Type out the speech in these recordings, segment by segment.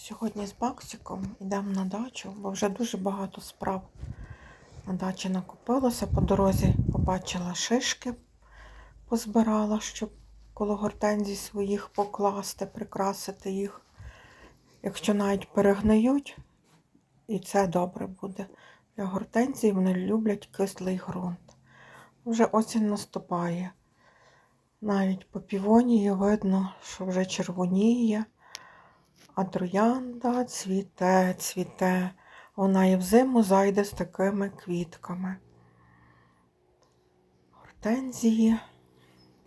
Сьогодні з Баксиком йдемо на дачу, бо вже дуже багато справ на дачі накопилося. По дорозі побачила шишки, позбирала, щоб коло гортензій своїх покласти, прикрасити їх. Якщо навіть перегниють, і це добре буде. Для гортензій вони люблять кислий ґрунт. Вже осінь наступає. Навіть по півонії видно, що вже червоніє. А троянда цвіте, цвіте. Вона і взиму зайде з такими квітками. Гортензії.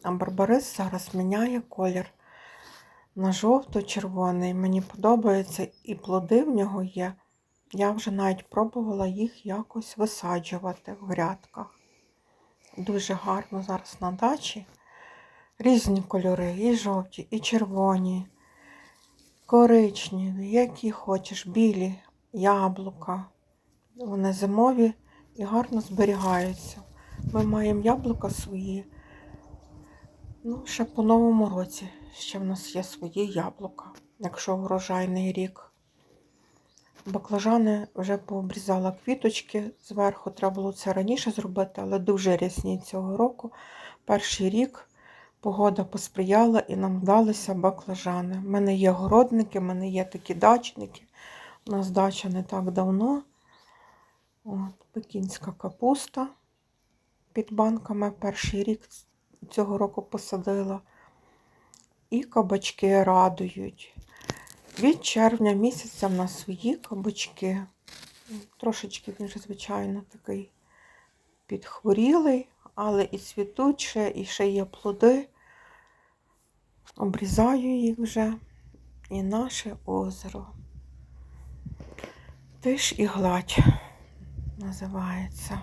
А барбарис зараз міняє колір на жовто-червоний. Мені подобається і плоди в нього є. Я вже навіть пробувала їх якось висаджувати в грядках. Дуже гарно зараз на дачі. Різні кольори, і жовті, і червоні коричневі, які хочеш, білі, яблука. Вони зимові і гарно зберігаються. Ми маємо яблука свої. Ну, ще по новому році ще в нас є свої яблука, якщо врожайний рік. Баклажани вже пообрізала квіточки. Зверху треба було це раніше зробити, але дуже рясні цього року. Перший рік Погода посприяла і нам вдалися баклажани. У мене є городники, в мене є такі дачники. У нас дача не так давно. От, Пекінська капуста під банками перший рік цього року посадила. І кабачки радують. Від червня місяця в нас свої кабачки. Трошечки він, звичайно, такий підхворілий, але і цвітуче, і ще є плоди. Обрізаю їх вже і наше озеро. Тиш і гладь називається.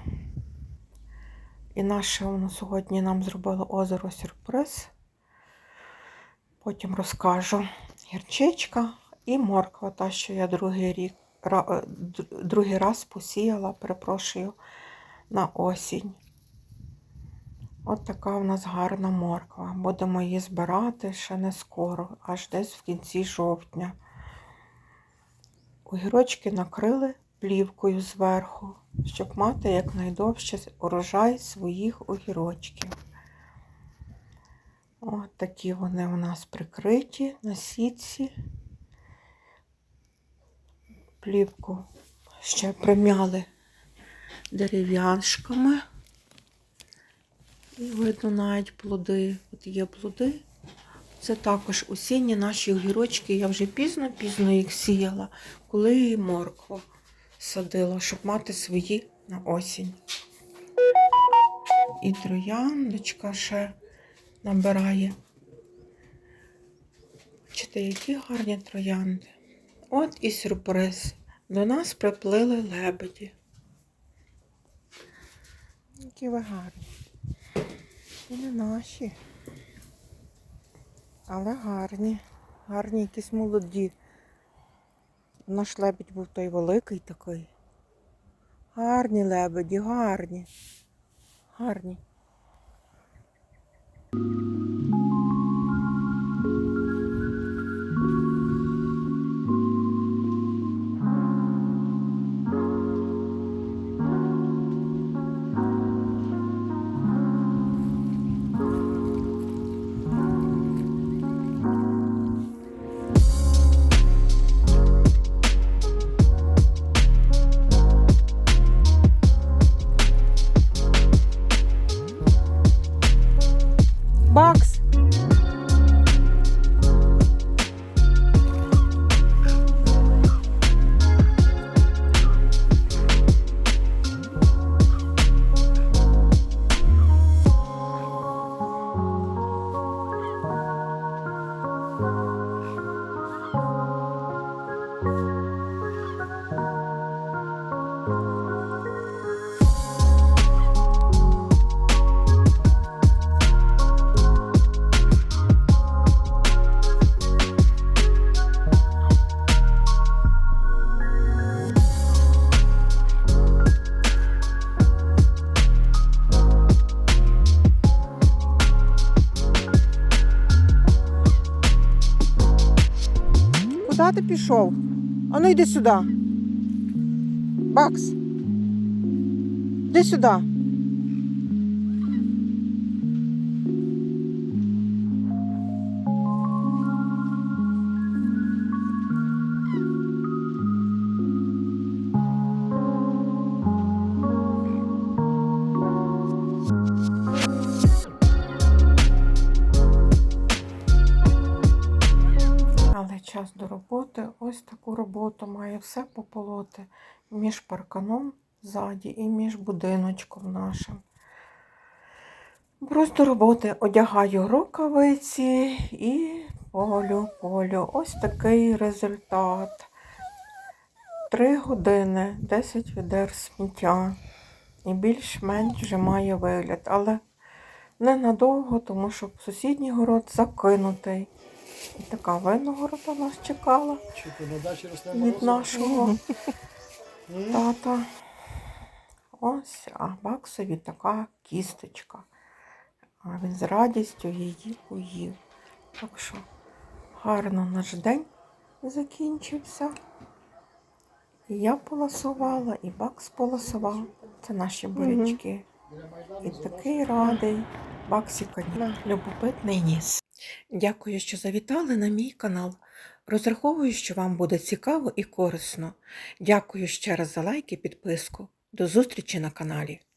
І наше воно сьогодні нам зробило озеро сюрприз. Потім розкажу гірчичка і морква, та, що я другий рік, другий раз посіяла, перепрошую, на осінь. От така у нас гарна морква. Будемо її збирати ще не скоро, аж десь в кінці жовтня. Огірочки накрили плівкою зверху, щоб мати якнайдовше урожай своїх огірочків. От такі вони у нас прикриті на сітці. Плівку ще примяли дерев'яншками. І видно навіть плоди. От є плоди. Це також осінні наші огірочки. Я вже пізно-пізно їх сіяла, коли і моркву садила, щоб мати свої на осінь. І трояндочка ще набирає. Бачите, які гарні троянди. От і сюрприз. До нас приплили лебеді. Які ви гарні. І не наші. Але гарні. Гарні якісь молоді. Наш лебідь був той великий такий. Гарні лебеді, гарні. Гарні. Працювати пішов. А ну йди сюди. Бакс. Йди сюди. Час до роботи. Ось таку роботу має все пополоти між парканом ззаді і між будиночком нашим. Просто роботи одягаю рукавиці і полю, полю. Ось такий результат. Три години, 10 відер сміття. І більш-менш вже має вигляд. Але ненадовго, тому що сусідній город закинутий. І така виногорода нас чекала Чи на дачі росте від нашого тата. Ось, а баксові така кісточка. А він з радістю її поїв. Так що гарно наш день закінчився. І я полосувала, і бакс полосував. Це наші бурячки. І такий радий баксіка любопитний ніс. Дякую, що завітали на мій канал. Розраховую, що вам буде цікаво і корисно. Дякую ще раз за лайк і підписку. До зустрічі на каналі.